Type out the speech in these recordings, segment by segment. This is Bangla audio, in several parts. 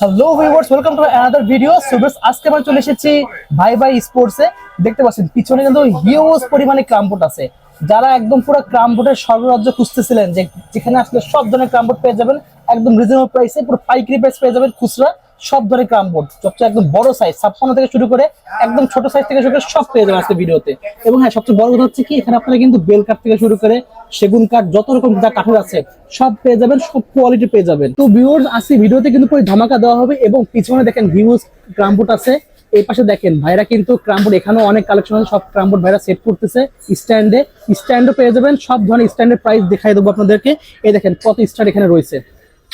Hello viewers welcome to another video সুবেস আজকে আমরা চলে এসেছি ভাই ভাই স্পোর্টসে দেখতে পাচ্ছেন, পিছনে কিন্তু হিউজ পরিমাণে ক্রামবোর্ড আছে। যারা একদম পুরো ক্রামবোর্ডের সর্বরাজ্য খুঁজতেছিলেন যে যেখানে আসলে সব ধরনের ক্রামবোর্ড পেয়ে যাবেন, একদম রিজনেবল প্রাইসে পুরো পাইকারি প্রাইস পেয়ে যাবেন খুচরা। সব ধরনের ক্রাম বোর্ড সবচেয়ে একদম বড় সাইজ ছাপ্পান্ন থেকে শুরু করে একদম ছোট সাইজ থেকে শুরু করে সব পেয়ে যাবেন আজকে ভিডিওতে। এবং হ্যাঁ সবচেয়ে বড় কথা হচ্ছে কি, এখানে আপনারা কিন্তু বেল কাঠ থেকে শুরু করে সেগুন কাঠ যত রকম কাঠের আছে, সব পেয়ে যাবেন, সব কোয়ালিটি পেয়ে যাবেন। তো ভিউয়ার্স আজকে ভিডিওতে কিন্তু পুরো ধামাকা দেওয়া হবে এবং পিছনে দেখেন হিউজ ক্রামবোর্ড আছে। এই পাশে দেখেন, ভাইরা কিন্তু ক্রামবোর্ড এখানেও অনেক কালেকশন আছে, সব ক্রামবোর্ড ভাইরা সেট করতেছে স্ট্যান্ডে স্ট্যান্ডও পেয়ে যাবেন, সব ধরনের স্ট্যান্ডের প্রাইস দেখাই দেবো আপনাদেরকে। এই দেখেন, কত স্ট্যান্ড এখানে রয়েছে।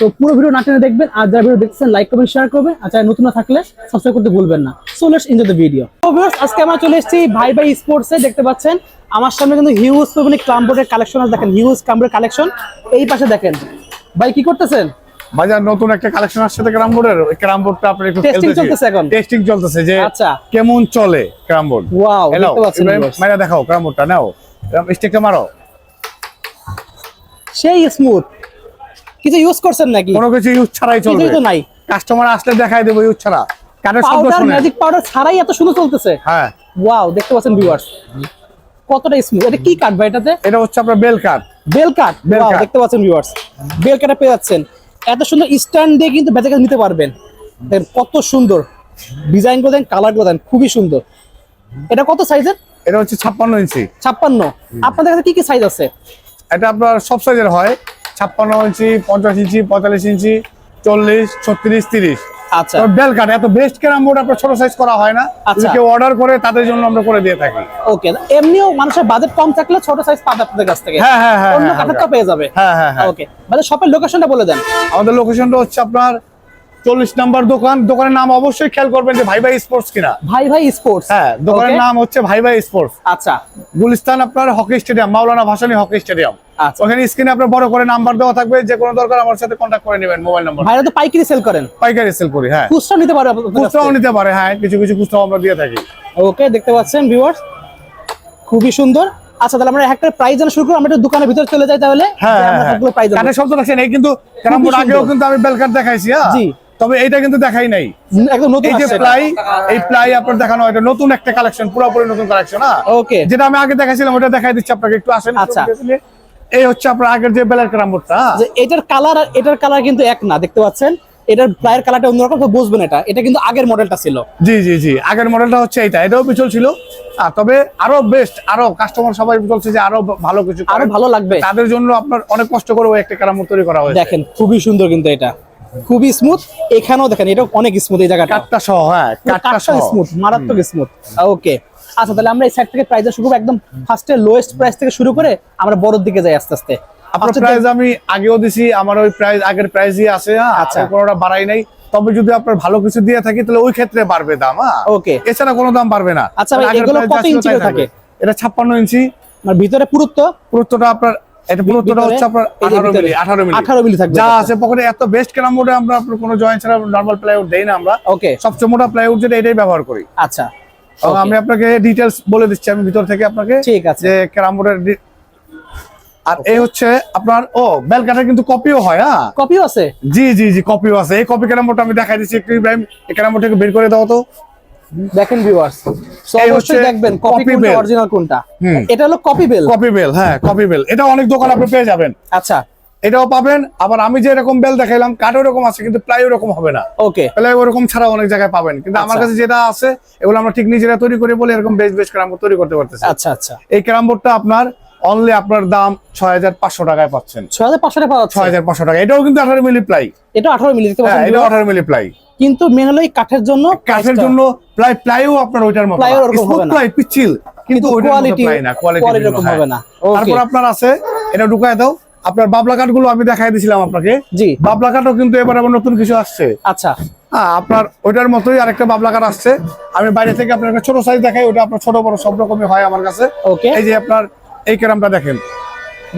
তো পুরো ভিডিও না টেনে দেখবেন আর যারা ভিডিও দেখছেন লাইক করবেন শেয়ার করবেন আর যারা নতুন না থাকলে সাবস্ক্রাইব করতে ভুলবেন না। So let's enjoy the video তো ভিউয়ার্স আজকে আমরা চলে এসেছি ভাই ভাই স্পোর্টসে দেখতে পাচ্ছেন আমার সামনে কিন্তু হিউজ পরিমাণে ক্রামবোর্ডের কালেকশন আছে দেখেন হিউজ ক্রামবোর্ডের কালেকশন এই পাশে দেখেন ভাই কি করতেছেন? বাজার নতুন একটা কালেকশন আসছে তো ক্যারাম ওই ক্যারাম বোর্ডটা আপনার একটু খেলতেছি। চলতেছে এখন? টেস্টিং চলতেছে যে আচ্ছা। কেমন চলে ক্যারাম বোর্ড ওয়াও দেখতে পাচ্ছেন। মাইরা দেখাও ক্যারাম বোর্ডটা নাও। স্টিকটা মারো। সেই স্মুথ কিছু ইউজ করছেন নাকি? কোনো কিছু ইউজ ছাড়াই চলবে। কিছুই তো নাই। কাস্টমার আসলে দেখাই দেবো ইউজ ছাড়া। কাঠের শব্দ পাউডার শুনে ম্যাজিক পাউডার ছাড়াই এত সুন্দর চলতেছে। হ্যাঁ। ওয়াও দেখতে পাচ্ছেন ভিউয়ার্স কতটা স্মুথ এটা কি কাঠ ভাই এটাতে? এটা হচ্ছে আপনার বেল কাট বেল কাট। দেখতে পাচ্ছেন ভিউয়ার্স বেল কাটা পেয়ে যাচ্ছেন। এত সুন্দর স্ট্যান্ড দিয়ে কিন্তু বেঁচে নিতে পারবেন। দেখেন কত সুন্দর। ডিজাইন করে দেন কালার করে দেন খুবই সুন্দর। এটা কত সাইজের এটা হচ্ছে ছাপ্পান্ন ইঞ্চি। ছাপ্পান্ন। আপনাদের কাছে কি কি সাইজ আছে? এটা আপনার সব সাইজের হয়। ছাপ্পান্ন ইঞ্চি পঞ্চাশ ইঞ্চি পঁয়তাল্লিশ ইঞ্চি চল্লিশ ছত্রিশ তিরিশ। আচ্ছা। বেল এত বেস্ট ক্যারাম বোর্ড আপনার ছোট সাইজ করা হয় না। আচ্ছা। কেউ অর্ডার করে তাদের জন্য আমরা করে দিয়ে থাকি। ওকে এমনিও মানুষের বাজেট কম থাকলে ছোট সাইজ পাবে আপনাদের কাছ থেকে। হ্যাঁ, হ্যাঁ, হ্যাঁ, অন্য হ্যাঁ, কাঠের তো পেয়ে যাবে। হ্যাঁ হ্যাঁ হ্যাঁ। ওকে মানে শপের লোকেশনটা বলে দেন। আমাদের লোকেশনটা হচ্ছে আপনার চল্লিশ নাম্বার দোকান দোকানের নাম অবশ্যই খেয়াল করবেন যে ভাই ভাই স্পোর্টস কিনা। ভাই ভাই স্পোর্টস? হ্যাঁ দোকানের নাম হচ্ছে ভাই ভাই স্পোর্টস। আচ্ছা। গুলিস্তান আপনার hockey stadium Maulana Bhashani hockey stadium. আচ্ছা। ওখানে স্ক্রিনে আপনার বড় করে নাম্বার দেওয়া থাকবে যে কোনো দরকার আমার সাথে কন্ট্যাক্ট করে নেবেন মোবাইল নাম্বার ভাইরা তো পাইকারি সেল করেন। পাইকারি সেল করি হ্যাঁ। খুচরা নিতে কাছ খুচরাও নিতে পারে হ্যাঁ কিছু কিছু খুচরাও আমরা দিয়ে থাকি। ওকে দেখতে পাচ্ছেন ভিউয়ার্স খুবই সুন্দর। আচ্ছা তাহলে আমরা একটা প্রাইস জানা শুরু করি আমরা একটু দোকানের ভিতরে চলে যাই তাহলে। হ্যাঁ আমরা হ্যাঁ সবগুলো প্রাইস কাঠের শব্দ রাখছেন? এই কিন্তু ক্যারাম বোর্ড আগেও কিন্তু আমি বেলকাট দেখাইছি হ্যাঁ। জি। তবে এইটা কিন্তু দেখাই নাই। একদম নতুন এই যে প্লাই এই প্লাই আপনার দেখানো এটা নতুন একটা কালেকশন পুরোপুরি নতুন কালেকশন হ্যাঁ ওকে যেটা আমি আগে দেখাইছিলাম ওটা দেখাই দিচ্ছি আপনাকে একটু আসেন আচ্ছা। এই হচ্ছে আপনার আগের যে বেলের ক্যারাম বোর্ডটা? যে এটার কালার আর এটার কালার কিন্তু এক না দেখতে পাচ্ছেন? এটার প্লায়ের কালারটা অন্যরকম তো বুঝবেন এটা। এটা কিন্তু আগের মডেলটা ছিল। জি জি জি। আগের মডেলটা হচ্ছে এইটা। এটাও পিছল ছিল। তবে আরও বেস্ট আরও কাস্টমার সবাই বলছে যে আরও ভালো কিছু আরও ভালো লাগবে। তাদের জন্য আপনার অনেক কষ্ট করে ওই একটা ক্যারাম তৈরি করা হয়েছে। দেখেন খুবই সুন্দর কিন্তু এটা। খুবই স্মুথ এখানেও দেখেন এটা অনেক স্মুথ এই জায়গাটা। সহ হ্যাঁ সহ। স্মুথ মারাত্মক স্মুথ ওকে আচ্ছা তাহলে আমরা এই সাইড থেকে প্রাইস শুরু করব। একদম ফার্স্টে লোয়েস্ট প্রাইস থেকে শুরু করে আমরা বড়র দিকে যাই আস্তে আস্তে। আপনার প্রাইস আমি আগেও দিছি আমার ওই প্রাইস আগের প্রাইসই আছে হ্যাঁ আচ্ছা। আচ্ছা কোনোটা বাড়াই নাই। তবে যদি আপনার ভালো কিছু দিয়ে থাকি তাহলে ওই ক্ষেত্রে বাড়বে দাম হ্যাঁ। ওকে এছাড়া কোনো দাম বাড়বে না। আচ্ছা এগুলো কত ইঞ্চি থাকে? এটা ছাপ্পান্ন ইঞ্চি। মানে ভিতরে পুরুত্ব? পুরুত্বটা আপনার এটা পুরুত্বটা হচ্ছে আপনার এই যে আঠারো ভিতরে? মিলি আঠারো মিলি। 18 মিলি থাকবে যা। আছে পকেটে এত বেস্ট ক্যারাম বোর্ডে আমরা আপনার কোনো জয়েন্ট ছাড়া নর্মাল প্লাইউড দেই না আমরা। ওকে সবচেয়ে মোটা প্লাইউড যেটা এটাই ব্যবহার করি। আচ্ছা। আমি আপনাকে বলে দিচ্ছি আমি ভিতর থেকে আপনাকে ঠিক আছে। যে আর এই হচ্ছে আপনার ও কিন্তু কপিও হয় হ্যাঁ? কপিও আছে? জি জি জি কপিও আছে। এই কপি আমি দেখাই দিচ্ছি একটু ইব্রাহিম এই ক্যারাম বের করে দাও তো। দেখেন ভিউয়ার্স সো অবশ্যই দেখবেন কপি কোনটা অরিজিনাল কোনটা। এটা হলো কপি বেল কপি বেল হ্যাঁ কপি বেল এটা অনেক দোকান আপনি পেয়ে যাবেন। আচ্ছা। এটাও পাবেন। আবার আমি যে এরকম বেল দেখাইলাম কাঠ ওরকম আছে কিন্তু প্লাই ওরকম হবে না। ওকে প্লাই ওরকম ছাড়া অনেক জায়গায় পাবেন। কিন্তু আমার আচ্ছা। কাছে যেটা আছে এগুলো আমরা ঠিক নিজেরা তৈরি করে বলে এরকম বেশ বেশ ক্যারাম তৈরি করতে পারতেছি। আচ্ছা আচ্ছা। এই ক্যারাম বোর্ডটা আপনার অনলি আপনার দাম ছয় হাজার পাঁচশো টাকায় পাচ্ছেন। ছয় হাজার পাঁচশো টাকা ছয় হাজার পাঁচশো টাকা। এটাও কিন্তু আঠারো মিলি প্লাই এটা আঠারো মিলি হ্যাঁ এটা আঠারো মিলি প্লাই কিন্তু মেন হলো এই কাঠের জন্য কাঠের জন্য প্লাই প্লাইও আপনার ওইটার মতো Ply ওরকম হবে না। প্লাই পিচ্ছিল। কিন্তু প্লাই না কোয়ালিটি এরকম হবে না। তারপর আপনার আছে এটা ঢুকায় দাও। আপনার বাবলা কাঠগুলো আমি দেখাই দিয়েছিলাম আপনাকে। জি। বাবলা কাঠও কিন্তু এবার আবার নতুন কিছু আসছে। আচ্ছা। হ্যাঁ আপনার ওইটার মতোই আরেকটা বাবলা কাঠ আসছে। আমি বাইরে থেকে আপনার একটা ছোট সাইজ দেখাই ওটা আপনার ছোট বড় সব রকমই হয় আমার কাছে। ওকে এই যে আপনার এই ক্যারামটা দেখেন।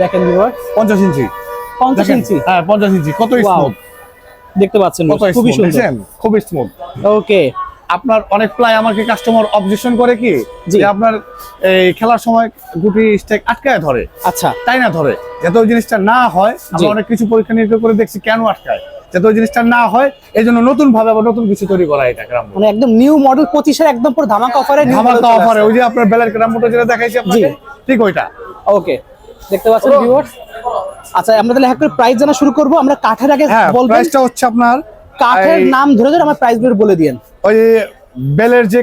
দেখেন পঞ্চাশ ইঞ্চি। পঞ্চাশ ইঞ্চি। হ্যাঁ পঞ্চাশ ইঞ্চি কত স্মুথ দেখতে পাচ্ছেন খুবই সুন্দর। খুবই স্মুথ ওকে। আপনার অনেক প্লাই আমাকে কাস্টমার অবজেকশন করে কি? যে আপনার এই খেলার সময় গুটি স্টেক আটকায় ধরে। আচ্ছা। তাই না ধরে? যাতে ওই জিনিসটা না হয় আমরা অনেক কিছু পরীক্ষা নিরীক্ষা করে দেখছি কেন আটকায়। যাতে ওই জিনিসটা না হয় এই জন্য নতুন ভাবে আবার নতুন কিছু তৈরি করা এটা গ্রাম মানে একদম নিউ মডেল পঁচিশের একদম পুরো ধামাকা অফারে ধামাকা অফারে ওই যে আপনার বেলার গ্রাম বোর্ড যেটা দেখাইছি আপনাকে ঠিক ওইটা। ওকে। দেখতে পাচ্ছেন ভিউয়ার্স আচ্ছা আমরা তাহলে এক করে প্রাইস জানা শুরু করব। আমরা কাঠের আগে হ্যাঁ বলবেন। প্রাইসটা হচ্ছে আপনার কাঠের নাম ধরে ধরে আমার প্রাইসগুলো বলে দিয়েন। ওই বেলের যে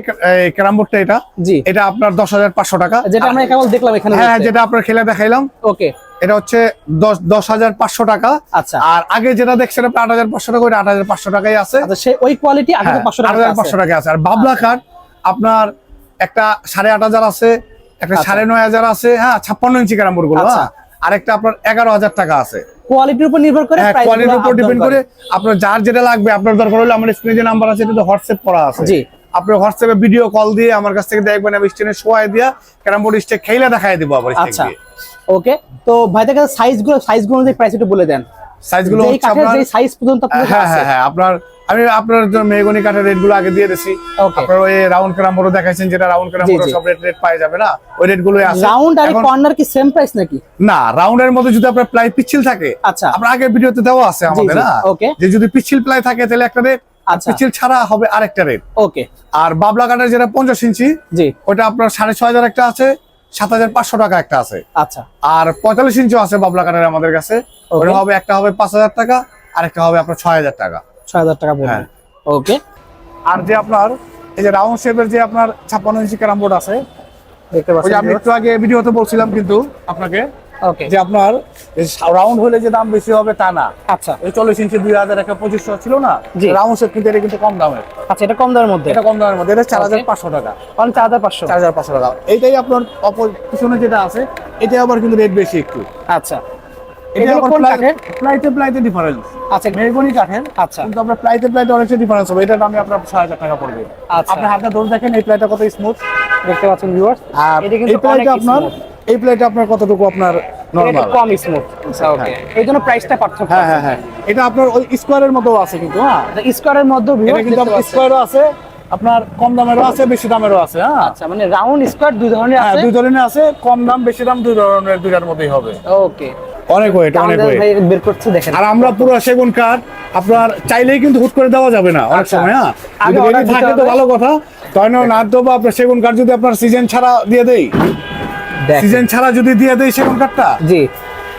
ক্যারাম বোর্ডটা এটা জি। এটা আপনার দশ হাজার পাঁচশো টাকা। যেটা আমরা কেবল দেখলাম এখানে হ্যাঁ যেটা আপনার খেলে দেখাইলাম। ওকে। এটা হচ্ছে দশ দশ হাজার পাঁচশো টাকা। আচ্ছা। আর আগে যেটা দেখছেন আট হাজার পাঁচশো টাকা ওইটা আট হাজার পাঁচশো টাকাই আছে। আচ্ছা ওই কোয়ালিটি আট হ্যাঁ, হাজার হাজার পাঁচশো টাকা আছে। আর বাবলা কাঠ আপনার একটা সাড়ে আট হাজার আছে। একটা আচ্ছা। সাড়ে নয় হাজার আছে হ্যাঁ ছাপ্পান্ন ইঞ্চি ক্যারাম বোর্ডগুলো আচ্ছা। হ্যাঁ। আর একটা আপনার এগারো হাজার টাকা আছে কোয়ালিটির উপর নির্ভর করে হ্যাঁ কোয়ালিটির উপর ডিপেন্ড করে আপনার যার যেটা লাগবে আপনার দরকার হলে আমার স্ক্রিনে যে নাম্বার আছে এটা তো হোয়াটসঅ্যাপ করা আছে জি। আপনি হোয়াটসঅ্যাপে ভিডিও কল দিয়ে আমার কাছ থেকে দেখবেন আমি স্ক্রিনে শোয়াই দিয়া ক্যারাম বোর্ড খেলে দেখাই দিব আবার আচ্ছা ওকে তো ভাই অনুযায়ী প্রাইস একটু বলে দেন হচ্ছে আপনার সাইজ পর্যন্ত হ্যাঁ হ্যাঁ হ্যাঁ আপনার আমি আপনার জন্য মেহগনি কাঠের রেটগুলো আগে দিয়ে দিছি। আপনার ওই রাউন্ড বোর্ড দেখাইছেন যেটা রাউন্ড বোর্ড জি। সব রেট রেট পাই যাবে না? ওই রেট গুলোই আছে। রাউন্ড আর কর্নার কি সেম প্রাইস নাকি? না রাউন্ডের মধ্যে যদি আপনার প্লাই পিচ্ছিল থাকে আচ্ছা। আপনার আগে ভিডিওতে দেওয়া আছে আমাদের না. যে যদি পিচ্ছিল প্লাই থাকে তাহলে একটা রেট আচ্ছা। পিচ্ছিল ছাড়া হবে আরেকটা রেট ওকে আর বাবলা কাঠের যেটা পঞ্চাশ ইঞ্চি জি। ওটা আপনার সাড়ে ছয় হাজার একটা আছে সাত হাজার পাঁচশো টাকা একটা আছে। আচ্ছা। আর পঁয়তাল্লিশ ইঞ্চি আছে বাবলা কাঠের আমাদের কাছে। ওটা হবে একটা হবে পাঁচ হাজার টাকা আর একটা হবে আপনার ছয় হাজার টাকা। ছয় হাজার টাকা পড়বে হ্যাঁ। ওকে আর যে আপনার এই যে রাউন্ড শেপের যে আপনার ছাপ্পান্ন ইঞ্চি ক্যারাম বোর্ড আছে দেখতে ওই আমি একটু আগে ভিডিওতে বলছিলাম কিন্তু আপনাকে ওকে যে আপনার রাউন্ড হলে যে দাম বেশি হবে তা না। আচ্ছা। এই চল্লিশ ইঞ্চি দুই হাজার একটা পঁচিশশো ছিল না। রাউন্ড শেপ কিন্তু এটা কিন্তু কম দামের। আচ্ছা এটা কম দামের মধ্যে? এটা কম দামের মধ্যে এটা চার হাজার পাঁচশো টাকা। অনেক চার হাজার পাঁচশো? চার হাজার পাঁচশো টাকা। এইটাই আপনার অপর পিছনে যেটা আছে এটা আবার কিন্তু রেট বেশি একটু। আচ্ছা। এটা কোন কাঠের? প্লাইতে প্লাইতে ডিফারেন্স আচ্ছা মেহগনি কাঠের আচ্ছা। কিন্তু আপনার প্লাইতে প্লাইতে অনেকটা ডিফারেন্স হবে। এটার দামে আপনার ছয় হাজার টাকা পড়বে। আচ্ছা। আপনি হাতটা ধরে দেখেন এই প্লাইটা কত স্মুথ দেখতে পাচ্ছেন ভিউয়ার্স আর এটা কিন্তু এই প্লাইটা আপনার এই প্লাইটা আপনার কতটুকু আপনার নরমাল কম স্মুথ ওকে এই জন্য প্রাইসটা পার্থক্য হ্যাঁ হ্যাঁ হ্যাঁ। এটা আপনার ওই স্কোয়ারের মতো আছে কিন্তু হ্যাঁ? স্কোয়ারের কিন্তু স্কোয়ারও আছে আপনার কম দামেরও আছে বেশি দামেরও আছে হ্যাঁ? আচ্ছা মানে রাউন্ড স্কোয়ার দুই ধরনের হ্যাঁ আছে। দুই ধরনের আছে কম দাম বেশি দাম দুই ধরনের দুইটার মধ্যেই হবে। ওকে অনেক ওয়েট অনেক ওয়েট বের করছে দেখেন। আর আমরা পুরো সেগুন কাঠ আপনার চাইলেই কিন্তু হুট করে দেওয়া যাবে না অনেক আচ্ছা। সময় হ্যাঁ? যদি থাকে তো ভালো কথা। তাই না না দেবো আপনার সেগুন কাঠ যদি আপনার সিজন ছাড়া দিয়ে দেই। সিজন ছাড়া যদি দিয়ে দেই সেগুন কাঠটা জি।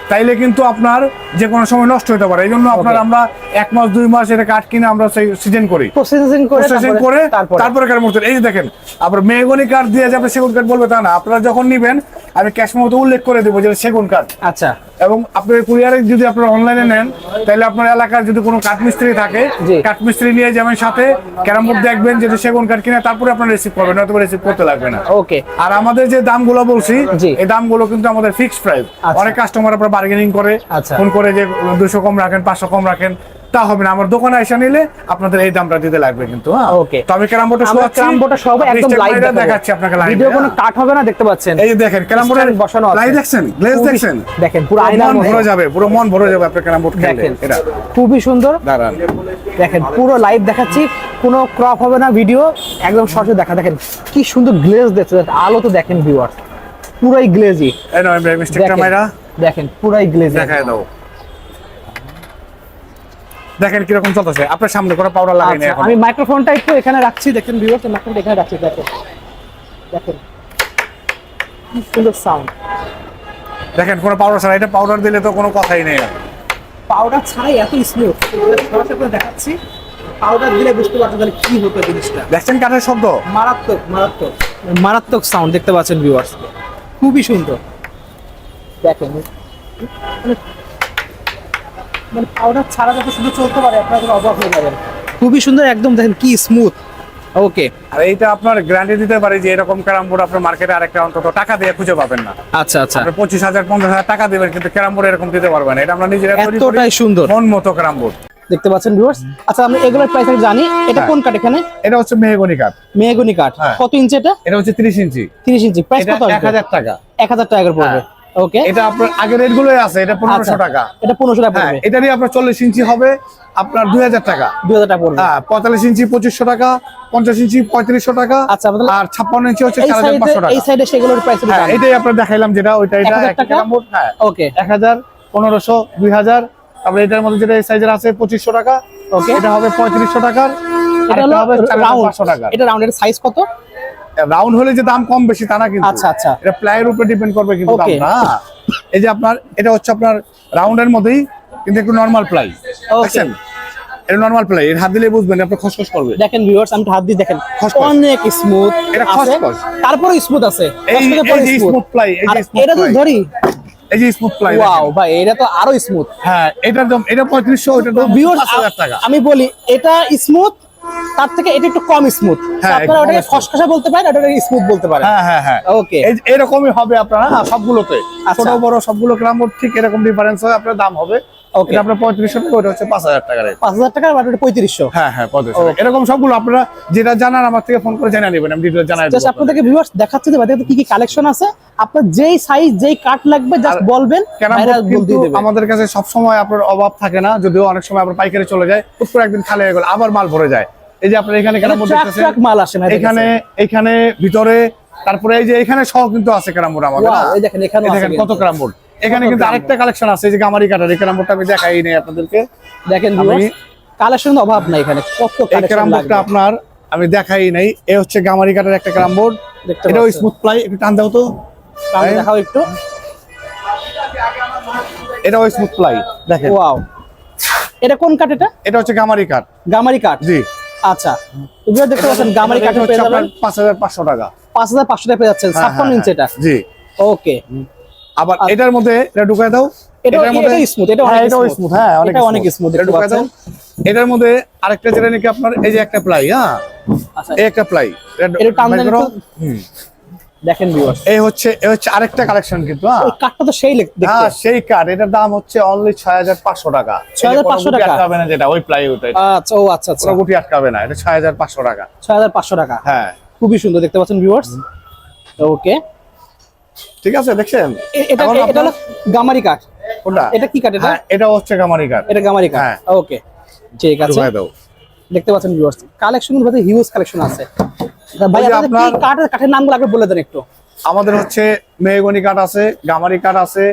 তাইলে কিন্তু আপনার যে কোনো সময় নষ্ট হতে পারে। এই জন্য আপনার আমরা এক মাস দুই মাস এটা কাঠ কিনে আমরা সেই সিজন করি। প্রসেসিং করে প্রসেসিং তারপরে- করে তারপরে। তারপরে কার মূর্তি এই যে দেখেন আপনার মেহগনি কাঠ দিয়ে যে আপনি সেগুন কাঠ বলবে তা না। আপনারা যখন নিবেন আমি ক্যাশ মতো উল্লেখ করে দেবো যে সেগুন কাঠ। আচ্ছা। এবং আপনার কুরিয়ারে যদি আপনারা অনলাইনে নেন তাহলে আপনার এলাকার যদি কোনো কাঠমিস্ত্রি থাকে কাঠমিস্ত্রি নিয়ে যাবেন সাথে ক্যারাম বোর্ড দেখবেন যদি সেগুন কাঠ কিনে তারপরে আপনার রিসিভ করবেন নয়তো রিসিভ করতে লাগবে না ওকে আর আমাদের যে দামগুলো বলছি। এই দামগুলো কিন্তু আমাদের ফিক্সড প্রাইস আচ্ছা। অনেক কাস্টমার আপনার বার্গেনিং করে আচ্ছা। ফোন করে যে দুশো কম রাখেন পাঁচশো কম রাখেন তা হবে না। আমার দোকানে এসে নিলে আপনাদের এই দামটা দিতে লাগবে কিন্তু হ্যাঁ? Okay. তো আমি ক্যারাম বোর্ডে আমরা ক্রাম বোর্ডটা সব একদম লাইভ দেখাচ্ছি আপনাকে লাইভ ভিডিও কোনো কাট হবে না দেখতে পাচ্ছেন। এই যে দেখেন ক্যারাম বসানো আছে। লাইভ দেখছেন? গ্লেজ খুবই- দেখছেন? দেখেন পুরো মন ভরে যাবে পুরো মন ভরে যাবে আপনার ক্যারাম বোর্ড এটা। খুবই সুন্দর। দাঁড়ান। দেখেন পুরো লাইভ দেখাচ্ছি কোনো ক্রপ হবে না ভিডিও একদম সরাসরি দেখা। দেখেন কি সুন্দর গ্লেজ দেখছে আলো তো দেখেন ভিউয়ার পুরাই গ্লেজি দেখেন পুরাই গ্লেজি দেখায় দাও। দেখেন কীরকম চলতেছে। আপনার সামনে কোনো পাউডার লাগাই নাই আচ্ছা আমি মাইক্রোফোনটা একটু এখানে রাখছি দেখেন ভিউয়ার মাইক্রোফোনটা এখানে রাখছি দেখেন। দেখেন। কি সুন্দর সাউন্ড দেখেন কোনো পাউডার ছাড়া এটা পাউডার দিলে তো কোনো কথাই নেই। পাউডার ছাড়াই এত স্মুথ সরাসরি করে দেখাচ্ছি। পাউডার দিলে বুঝতে পারছ তাহলে কি হতো জিনিসটা। দেখছেন কাঠের শব্দ? মারাত্মক মারাত্মক মারাত্মক সাউন্ড দেখতে পাচ্ছেন ভিউয়ার্স খুবই সুন্দর। দেখেন। মানে- পাউডার ছাড়া যত সুন্দর চলতে পারে আপনারা অবাক হয়ে যাবেন। খুবই সুন্দর একদম দেখেন কি স্মুথ ওকে আর এইটা আপনার গ্যারান্টি দিতে পারি যে এরকম ক্যারাম বোর্ড আপনার মার্কেটে আরেকটা অন্তত টাকা দিয়ে খুঁজে পাবেন না। আচ্ছা আচ্ছা। আপনি পঁচিশ হাজার পঞ্চাশ হাজার টাকা দেবেন কিন্তু ক্যারাম বোর্ড এরকম দিতে পারবেন না। এটা আমরা নিজেরা তৈরি করি। এতটাই সুন্দর। মন মতো ক্যারাম বোর্ড দেখতে পাচ্ছেন ভিউয়ার্স আচ্ছা আমি এগুলোর প্রাইস আমি জানি। এটা হ্যাঁ। কোন কাঠ এখানে? এটা হচ্ছে মেহগনি কাঠ মেহগনি কাঠ হ্যাঁ। কত ইঞ্চি এটা? এটা হচ্ছে তিরিশ ইঞ্চি তিরিশ ইঞ্চি প্রাইস কত এক হাজার টাকা। এক হাজার টাকা করে পড়বে ওকে এটা আপনার আগের রেট গুলোই আছে এটা পনেরোশো টাকা। আচ্ছা, এটা পনেরোশো টাকা হ্যাঁ এটারই আপনার চল্লিশ ইঞ্চি হবে আপনার দুই হাজার টাকা। দুই হাজার টাকা হ্যাঁ পঁয়তাল্লিশ ইঞ্চি পঁচিশশো টাকা পঞ্চাশ ইঞ্চি পঁয়ত্রিশশো টাকা আচ্ছা, আর ছাপ্পান্ন ইঞ্চি হচ্ছে চার হাজার পাঁচশো টাকা। এই সাইডে সেগুলোর প্রাইস হ্যাঁ এটাই আপনার দেখাইলাম যেটা ওইটা এটা 1000 একটা টাকা? হ্যাঁ। ওকে এক হাজার পনেরোশো দুই হাজার তারপরে এটার মধ্যে যেটা এই সাইজের আছে পঁচিশশো টাকা। ওকে এটা হবে পঁয়ত্রিশশো টাকার এটা হবে রাউন্ড পাঁচশো টাকা এটা রাউন্ডের সাইজ কত? রাউন্ড হলে যে দাম কম বেশি তা না কিন্তু। আচ্ছা আচ্ছা। এটা প্লাইয়ের উপরে ডিপেন্ড করবে কিন্তু. দামটা। হ্যাঁ। এই যে আপনার এটা হচ্ছে আপনার রাউন্ডের মধ্যেই কিন্তু একটু নরমাল প্লাই। দেখছেন? এটা নরমাল প্লাই। এর হাত দিলে বুঝবেন আপনি খসখস করবে দেখেন ভিউয়ার্স আমি হাত দিয়ে দেখেন। খসখস। অনেক স্মুথ এটা খসখস। তারপরে স্মুথ আছে। এই যে স্মুথ প্লাই এই যে স্মুথ এটা তো ধরি? এই যে স্মুথ প্লাই ওয়াও ভাই এটা তো আরও স্মুথ হ্যাঁ এটার দাম এটা পঁয়ত্রিশশো এটা দাম ভিউয়ার্স টাকা। আমি বলি এটা স্মুথ তার থেকে এটা একটু কম স্মুথ হ্যাঁ, আপনারা ওটাকে খসখসা বলতে পারেন ওটাকে স্মুথ বলতে পারেন। হ্যাঁ হ্যাঁ হ্যাঁ। ওকে এরকমই হবে আপনার হ্যাঁ সবগুলোতে। আচ্ছা। ছোট বড় সবগুলো গ্রাম ঠিক এরকম ডিফারেন্স হয় আপনার দাম হবে এটা আপনার পঁয়ত্রিশশো টাকা ওটা হচ্ছে পাঁচ হাজার টাকা পাঁচ হাজার টাকা আর ওটা পঁয়ত্রিশশো। হ্যাঁ হ্যাঁ পঁয়ত্রিশশো এরকম সবগুলো আপনারা যেটা জানার আমার থেকে ফোন করে জানিয়ে নেবেন আমি ডিটেল জানাই জাস্ট আপনাদেরকে ভিউয়ার্স দেখাচ্ছে যে বাজারে কি কি কালেকশন আছে। আপনার যেই সাইজ যেই কাট লাগবে জাস্ট বলবেন আমাদের কাছে সব সময় আপনার অভাব থাকে না যদিও অনেক সময় আপনার পাইকারি চলে যায় করে একদিন খালি হয়ে গেল আবার মাল ভরে যায়। এই যে আপনার এখানে কেন মাল আসে না এখানে এখানে ভিতরে তারপরে এই যে এখানে সহ কিন্তু আছে ক্যারাম বোর্ড আমাদের এই দেখেন কত। ক্যারাম বোর্ড এখানে কিন্তু আরেকটা কালেকশন আছে এই যে গামারি কাটার এই ক্যারাম আমি দেখাই নেই আপনাদেরকে। দেখেন আমি- কালেকশন অভাব নাই এখানে কত এই ক্যারাম কালেকশন বোর্ডটা আপনার আমি দেখাই নাই এ হচ্ছে গামারি কাটার একটা ক্যারাম বোর্ড দেখতে এটাও স্মুথ প্লাই একটু টান দাও তো। দেখাও একটু। এটাও স্মুথ প্লাই দেখেন। ওয়াও এটা কোন কাঠ এটা? এটা হচ্ছে গামারি কাঠ। গামারি কাঠ? জি। আচ্ছা। এগুলো দেখতে পাচ্ছেন গামারি কাঠ পেয়ে যাবেন। পাঁচ হাজার পাঁচশো টাকা। পাঁচ হাজার পাঁচশো টাকা পেয়ে যাচ্ছেন হ্যাঁ, ছাপ্পান্ন হ্যাঁ, ইঞ্চি এটা? জি। ওকে আবার এটার মধ্যে এটা ঢুকায় দাও। এটার মধ্যে স্মুথ এটা হ্যাঁ, অনেক স্মুথ হ্যাঁ অনেক অনেক স্মুথ এটা ঢুকায় দাও। এটার মধ্যে আরেকটা যেটা নাকি আপনার এই যে একটা প্লাই হ্যাঁ? আচ্ছা। এই একটা প্লাই এটা টান দেন দেখেন ভিউয়ার্স এই হচ্ছে এই হচ্ছে আরেকটা কালেকশন কিন্তু হ্যাঁ? ওই কাঠটা তো সেই হ্যাঁ সেই কাঠ এটার দাম হচ্ছে অনলি টাকা। 6,500 এই যে টাকা? আটকাবে না যেটা ওই আচ্ছা ও আচ্ছা আচ্ছা। গুটি আটকাবে না এটা ছয় হাজার পাঁচশো টাকা। ছয় হাজার পাঁচশো টাকা। হ্যাঁ। খুবই সুন্দর দেখতে পাচ্ছেন ভিউয়ার্স ওকে ঠিক আছে দেখছেন? এটা এটা হলো গামারি কাঠ। কোনটা? এটা কি কাঠ এটা? হ্যাঁ এটা হচ্ছে গামারি কাঠ। এটা গামারি কাঠ। হ্যাঁ। ওকে ঠিক আছে। দাও। দেখতে পাচ্ছেন ভিউয়ার্স কালেকশনগুলো হিউজ কালেকশন আছে। ভাই আপনাদের কি কাঠের কাঠের নামগুলো আগে বলে দেন একটু। আমাদের হচ্ছে মেহগনি কাঠ আছে গামারি কাঠ আছে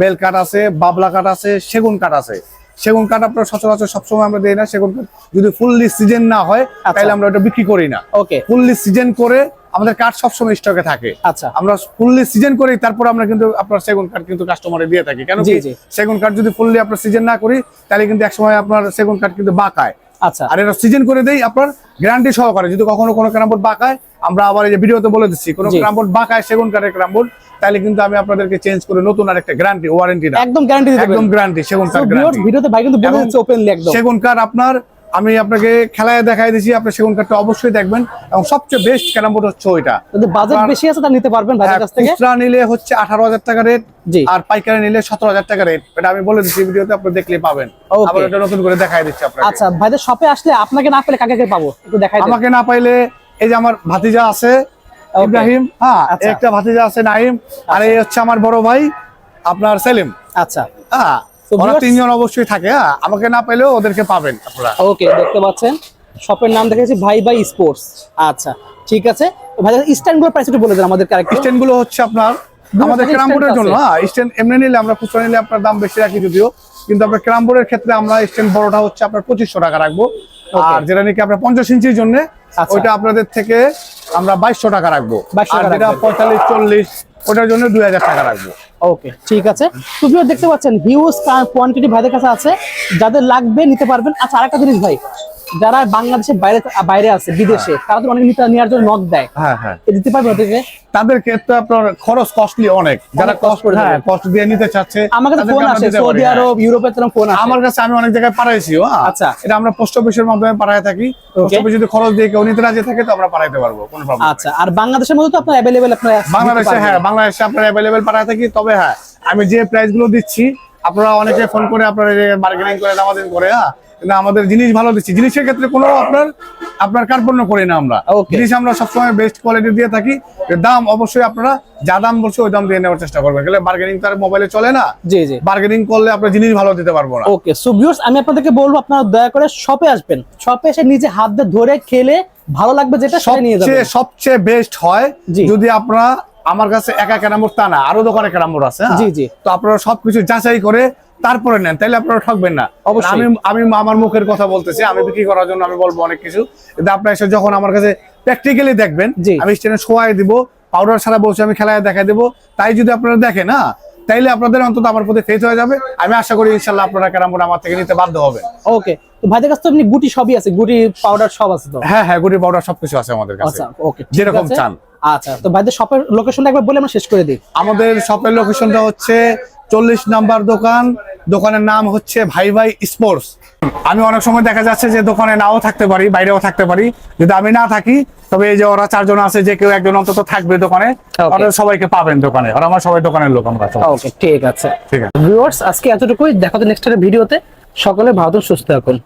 বেল কাঠ আছে বাবলা কাঠ আছে সেগুন কাঠ আছে। সেগুন কাঠ আপনার সচরাচর সবসময় আমরা দিই না সেগুন কাঠ যদি ফুললি সিজন না হয় আচ্ছা। তাহলে আমরা ওটা বিক্রি করি না। ওকে। ফুললি সিজন করে আমাদের কাঠ সবসময় স্টকে থাকে। আচ্ছা। আমরা ফুললি সিজন করি তারপর আমরা কিন্তু আপনার সেগুন কাঠ কিন্তু কাস্টমারে দিয়ে থাকি। কেন। সেগুন কাঠ যদি ফুললি আপনার সিজন না করি তাহলে কিন্তু একসময় আপনার সেগুন কাঠ কিন্তু বাঁকায়। আচ্ছা। আর এটা সিজন করে দেই আপনার গ্যারান্টি সহকারে। যদি কখনো কোনো ক্রামবোর্ড বাঁকায় আমরা আবার এই যে ভিডিওতে বলে দিচ্ছি কোনো জি। ক্রামবোর্ড বাঁকায় সেগুন কাঠের ক্রামবোর্ড তাহলে কিন্তু আমি আপনাদেরকে চেঞ্জ করে নতুন আর একটা গ্যারান্টি ওয়ারেন্টি একদম গ্যারান্টি একদম গ্যারান্টি সেগুন কাঠ ভিডিওতে ভাই কিন্তু বলে দিচ্ছে ওপেনলি একদম। সেগুন কাঠ আপনার আমি আপনাকে খেলায় দেখাই দিচ্ছি আপনি সেগুন কাঠটা অবশ্যই দেখবেন। এবং সবচেয়ে বেস্ট ক্যারাম বোর্ড হচ্ছে ওইটা। যদি বাজেট বেশি আছে তা নিতে পারবেন ভাইয়ের হ্যাঁ, কাছ থেকে। খুচরা নিলে হচ্ছে আঠারো হাজার টাকা রেট। আর পাইকারি নিলে সতেরো হাজার টাকা রেট এটা আমি বলে দিচ্ছি ভিডিওতে আপনি দেখলে পাবেন। আবার এটা নতুন করে দেখাই দিচ্ছি আপনাকে। আচ্ছা ভাইদের শপে আসলে আপনাকে না পেলে কাকে পাবো? একটু দেখাই আমাকে না পাইলে এই যে আমার ভাতিজা আছে. ইব্রাহিম হ্যাঁ আচ্ছা। একটা ভাতিজা আছে নাইম আর এই হচ্ছে আমার বড় ভাই আপনার সেলিম। আচ্ছা। হ্যাঁ ওরা তিনজন অবশ্যই থাকে হ্যাঁ? আমাকে না পেলেও ওদেরকে পাবেন আপনারা। ওকে দেখতে পাচ্ছেন। শপের নাম দেখেছি ভাই ভাই স্পোর্টস আচ্ছা ঠিক আছে। ভাই প্রাইস একটু বলে দেন আমাদের আরেকটু। হচ্ছে আপনার আমাদের ক্রামবোর্ডের জন্য হ্যাঁ? স্ট্যান্ড এমনি নিলে আমরা খুচরা নিলে আপনার দাম বেশি রাখি যদিও। কিন্তু আপনার ক্রামবোর্ডের ক্ষেত্রে আমরা স্ট্যান্ড বড়টা হচ্ছে আপনার পঁচিশশো টাকা রাখব। আর যেটা নাকি আপনার পঞ্চাশ ইঞ্চির জন্য আচ্ছা। ওইটা আপনাদের থেকে আমরা বাইশশো টাকা রাখব। আর যেটা পঁয়তাল্লিশ চল্লিশ ওটার জন্য দুই হাজার টাকা রাখব। ওকে ঠিক আছে। তুমিও দেখতে পাচ্ছেন হিউজ কোয়ান্টিটি ভাইদের কাছে আছে। যাদের লাগবে, নিতে পারবেন। আচ্ছা আরেকটা জিনিস ভাই যারা বাংলাদেশের বাইরে বাইরে আছে বিদেশে তারা তো অনেক নিতে নেওয়ার জন্য নক দেয়। হ্যাঁ হ্যাঁ। দিতে পারবে ওদেরকে? তাদের ক্ষেত্রে আপনার খরচ কস্টলি অনেক। যারা কষ্ট করে হ্যাঁ। কষ্ট দিয়ে নিতে চাচ্ছে আমার কাছে ফোন আসে সৌদি হ্যাঁ। আরব ইউরোপের তেরকম ফোন আসে। আমার কাছে আমি অনেক জায়গায় পাঠাইছিও হ্যাঁ। আচ্ছা। এটা আমরা পোস্ট অফিসের মাধ্যমে পাঠায় থাকি। পোস্ট অফিস যদি খরচ দিয়ে কেউ নিতে রাজি থাকে তো আমরা পাঠাইতে পারব কোনো প্রবলেম আচ্ছা আর বাংলাদেশের মধ্যে তো আপনার অ্যাভেলেবেল আপনার বাংলাদেশে হ্যাঁ বাংলাদেশে আপনার অ্যাভেলেবেল পাঠায় থাকি তবে হ্যাঁ আমি যে প্রাইসগুলো দিচ্ছি আপনারা অনেকে ফোন করে আপনারা বার্গেনিং করে দামাদামি করে হ্যাঁ কিন্তু আমাদের জিনিস ভালো দিচ্ছি। জিনিসের ক্ষেত্রে কোনো আপনার আপনার কার্পণ্য করি না আমরা। জিনিস আমরা সবসময় বেস্ট কোয়ালিটি দিয়ে থাকি। দাম অবশ্যই আপনারা যা দাম বলছে ওই দাম দিয়ে নেওয়ার চেষ্টা করবেন। গেলে বার্গেনিং তার মোবাইলে চলে না? জি জি। বার্গেনিং করলে আপনার জিনিস ভালো দিতে পারব না। ওকে সো ভিউয়ার্স আমি আপনাদেরকে বলব আপনারা দয়া করে শপে আসবেন। শপে এসে নিজে হাত দিয়ে ধরে খেলে ভালো লাগবে যেটা সেটা নিয়ে সবচেয়ে যাবেন। সবচেয়ে বেস্ট হয়। যদি আপনারা আমার কাছে একা ক্যারামবোর্ড তা না আরও দোকানে ক্যারামবোর্ড আছে হ্যাঁ? জি, জি। তো আপনারা সবকিছু যাচাই করে তারপরে নেন তাইলে আপনারা ঠকবেন না। আমি আমি আমার মুখের কথা বলতেছি আমি বিক্রি করার জন্য আমি বলব অনেক কিছু। কিন্তু আপনারা এসে যখন আমার কাছে প্র্যাকটিক্যালি দেখবেন আমি স্টেনে শোয়াই দিব পাউডার ছাড়া বলছি আমি খেলায় দেখা দেবো। তাই যদি আপনারা দেখেন না তাইলে আপনাদের অন্তত আমার প্রতি ফেস হয়ে যাবে। আমি আশা করি ইনশাল্লাহ আপনারা ক্যারাম বোর্ড আমার থেকে নিতে বাধ্য হবে ওকে তো ভাইদের কাছে তো এমনি গুটি সবই আছে গুটি পাউডার সব আছে তো? হ্যাঁ হ্যাঁ গুটি পাউডার সবকিছু আছে আমাদের কাছে। আচ্ছা ওকে যেরকম চান। আচ্ছা তো ভাইদের শপের লোকেশনটা একবার বলে আমরা শেষ করে দিই। আমাদের শপের লোকেশনটা হচ্ছে চল্লিশ নাম্বার দোকান। দোকানের নাম হচ্ছে ভাই ভাই স্পোর্টস। আমি অনেক সময় দেখা যাচ্ছে যে দোকানে নাও থাকতে পারি বাইরেও থাকতে পারি। যদি আমি না থাকি তবে এই যে ওরা চারজন আছে যে কেউ একজন অন্তত থাকবে দোকানে ওরা সবাইকে পাবেন দোকানে। ওরা আমার সবাই দোকানের লোক আমরা কাছে ওকে ঠিক আছে। ঠিক আছে। ভিউয়ার্স আজকে এতটুকুই। দেখা তো নেক্সট ভিডিওতে। সকলে ভালো সুস্থ থাকুন।